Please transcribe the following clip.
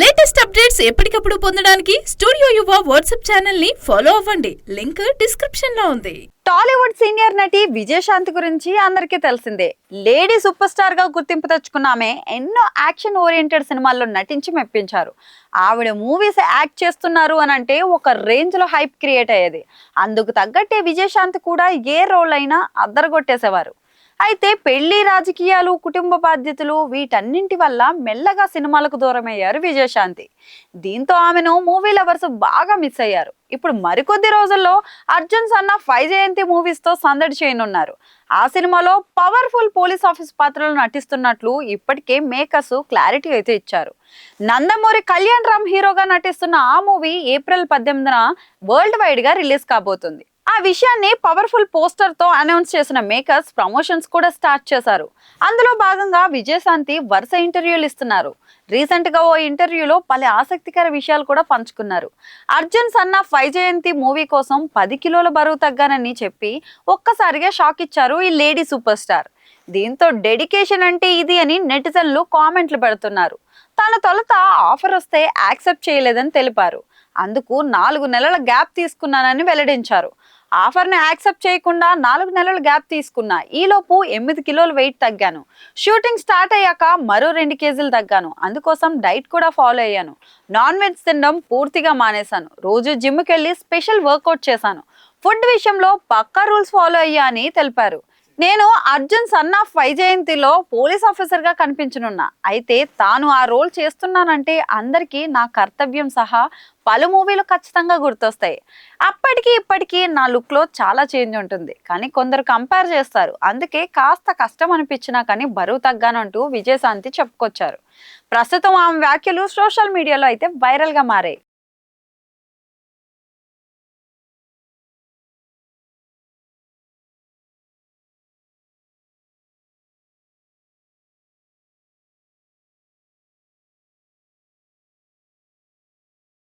Latest updates ఎప్పటికప్పుడు పొందడానికి studio Yuva WhatsApp ఛానల్ని ఫాలో అవ్వండి. లింక్ డిస్క్రిప్షన్లో ఉంది. టాలీవుడ్ సీనియర్ నటి విజయశాంతి గురించి అందరికీ తెలిసిందే. లేడీ సూపర్ స్టార్గా గుర్తింపు తెచ్చుకున్న ఆమె ఎన్నో యాక్షన్ ఓరియంటెడ్ సినిమాల్లో నటించి మెప్పించారు. ఆవిడ మూవీస్ యాక్ట్ చేస్తున్నారు అని అంటే ఒక రేంజ్లో హైప్ క్రియేట్ అయ్యేది. అందుకు తగ్గట్టే విజయశాంతి కూడా ఏ రోల్ అయినా అద్దరగొట్టేసేవారు. అయితే పెళ్ళి రాజకీయాలు కుటుంబ బాధ్యతలు వీటన్నింటి వల్ల మెల్లగా సినిమాలకు దూరమయ్యారు విజయశాంతి. దీంతో ఆమెను మూవీ లవర్స్ బాగా మిస్ అయ్యారు. ఇప్పుడు మరికొద్ది రోజుల్లో అర్జున్ సన్న ఫైవ్ జయంతి మూవీస్తో సందడి చేయనున్నారు. ఆ సినిమాలో పవర్ఫుల్ పోలీస్ ఆఫీస్ పాత్రలు నటిస్తున్నట్లు ఇప్పటికే మేకర్స్ క్లారిటీ అయితే ఇచ్చారు. నందమూరి కళ్యాణ్ రామ్ హీరోగా నటిస్తున్న ఆ మూవీ ఏప్రిల్ పద్దెనిమిదిన వరల్డ్ వైడ్గా రిలీజ్ కాబోతుంది. ఆ విషయాన్ని పవర్ఫుల్ పోస్టర్తో అనౌన్స్ చేసిన మేకర్స్ ప్రమోషన్స్ కూడా స్టార్ట్ చేశారు. అందులో భాగంగా విజయశాంతి వరుస ఇంటర్వ్యూలు ఇస్తున్నారు. రీసెంట్గా ఓ ఇంటర్వ్యూలో పలు ఆసక్తికర విషయాలు కూడా పంచుకున్నారు. అర్జున్ సన్న ఫైవ్ జయంతి మూవీ కోసం పది కిలోల బరువు తగ్గానని చెప్పి ఒక్కసారిగా షాక్ ఇచ్చారు ఈ లేడీ సూపర్ స్టార్. దీంతో డెడికేషన్ అంటే ఇది అని నెటిజన్లు కామెంట్లు పెడుతున్నారు. తన తొలుత ఆఫర్ వస్తే యాక్సెప్ట్ చేయలేదని తెలిపారు. అందుకు నాలుగు నెలల గ్యాప్ తీసుకున్నానని వెల్లడించారు. ఆఫర్ని యాక్సెప్ట్ చేయకుండా నాలుగు నెలలు గ్యాప్ తీసుకున్నా ఈలోపు ఎనిమిది కిలోల వెయిట్ తగ్గాను. షూటింగ్ స్టార్ట్ అయ్యాక మరో రెండు కేజీలు తగ్గాను. అందుకోసం డైట్ కూడా ఫాలో అయ్యాను. నాన్ వెజ్ తినడం పూర్తిగా మానేశాను. రోజు జిమ్కి వెళ్ళి స్పెషల్ వర్కౌట్ చేశాను. ఫుడ్ విషయంలో పక్కా రూల్స్ ఫాలో అయ్యా అని తెలిపారు. నేను అర్జున్ సన్ ఆఫ్ వైజయంతిలో పోలీస్ ఆఫీసర్గా కనిపించనున్నా. అయితే తాను ఆ రోల్ చేస్తున్నానంటే అందరికీ నా కర్తవ్యం సహా పలు మూవీలు ఖచ్చితంగా గుర్తొస్తాయి. అప్పటికి ఇప్పటికీ నా లుక్లో చాలా చేంజ్ ఉంటుంది. కానీ కొందరు కంపేర్ చేస్తారు. అందుకే కాస్త కష్టం అనిపించినా కానీ బరువు తగ్గానంటూ విజయశాంతి చెప్పుకొచ్చారు. ప్రస్తుతం ఆమె వ్యాఖ్యలు సోషల్ మీడియాలో అయితే వైరల్గా మారాయి.